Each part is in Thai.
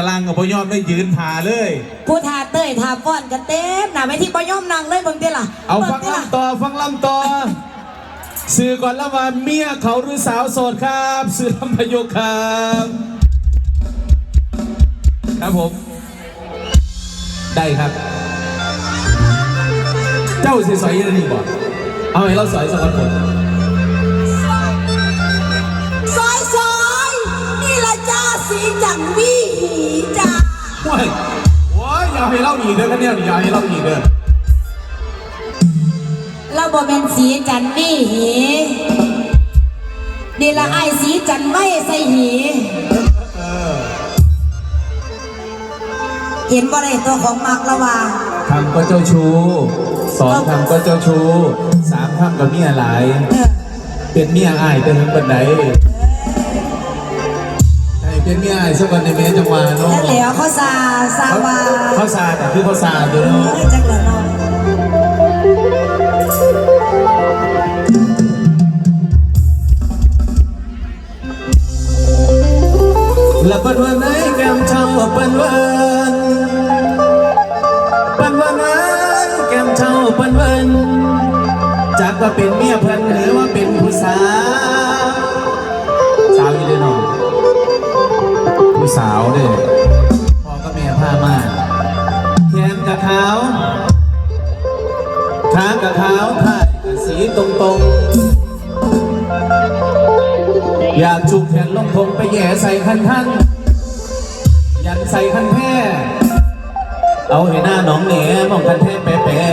ตารางกับพยอมได้ยืนผาเลย ผู้ทาเต้ยทาฟ้อนกันเต็มหนาไปที่ปย่อมนางเลยเบิ่งเด้ล่ะเอาบิ่ฟังด้ล่ะลำต่อฟังลำต่อสื่อก่อนแล้วว่าเมียเขาหรือสาวโสดครับสื่อลำพยุกครับครับผม ได้ครับ เจ้าสิสอยยังไงบ่เอาให้เราสอยสักคน ละจ้าสีจังวีหีจ้าโอ้ยโอ้ยอย่าให้เราอีกเด้อกันเนี่ยอย่าให้เราอีกเด้อเราบ่เป็นสีจันวีหีนี่ละไอายสีจันไม่ใส่หีเห็นบ่ได้ตัวของมักละว่าทำก็เจ้าชู้สองทำก็เจ้าชู้สามทำกับเมียหลายเออเป็นเมียอายเป็นถึงปันไดใช่ เป็นเมียอายสักวันในเมจังหวะเนาะนั่นแหละเขาซาซาเขาว่าเขาซาแต่คือเขาซาอยู่เอเนาะอจักเหลือน้องแล้วปันวันไหนแก้มเช่าปันวันปันวันนั้นแก้มเช่าปันวันจากว่าเป็นเมียเพิ่นหรือว่าเป็นผู้สาว สาวเด้อพ่อกับแม่พามาแขนกับขาขากับขาวผ้ากับสีตรงๆ อยากจุกแขนลงพงไปแย่ใส่คันท่านยันใส่คันแพ้เอาให้หน้าหนองเหนมองคันแพ้แปะแปะ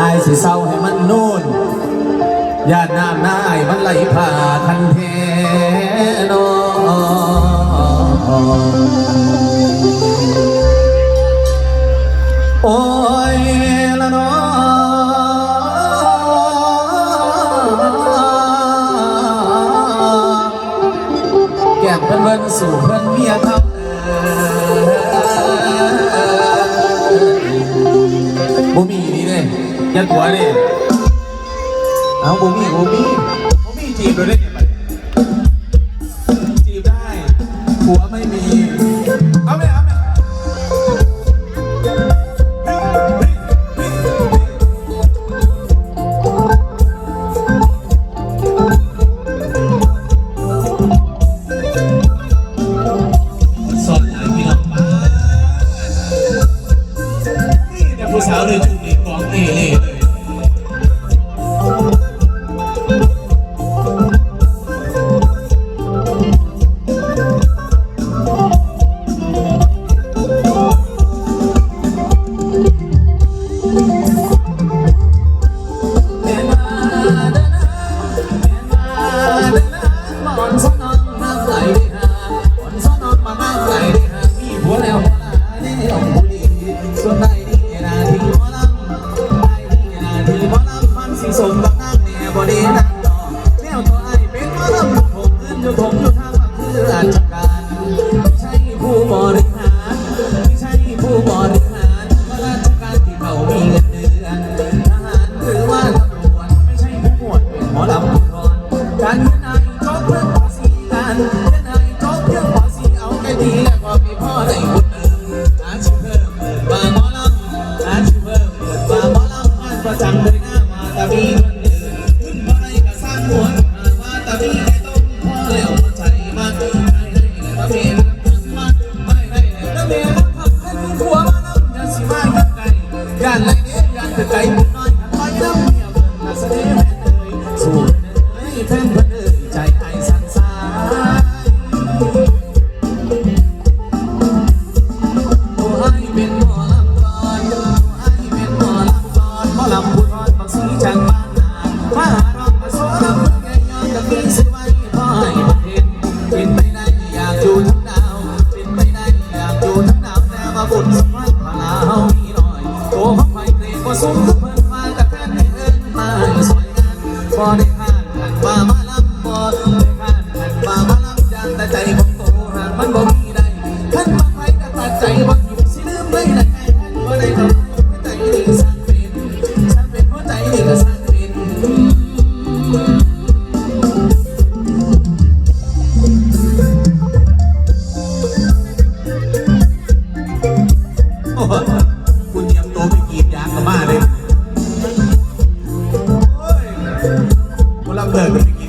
อายสิเศร้าให้มันนู่นญาติน้ำหน้าอายมันไหลผ่าคันแพ้ พิ่นเบิ่นสู่เพิ่นเมียเขาบ่มีนี่เลยยัดหัวเลยเอาบ่มีบ่มีบ่มีจีบเลยเนี่ยบัดจีบได้หัวไม่มี สาวเสิสมบักนางแน่บ่ได้นั่ง ให้ต้องพ่อแล้วมาใจ body. กู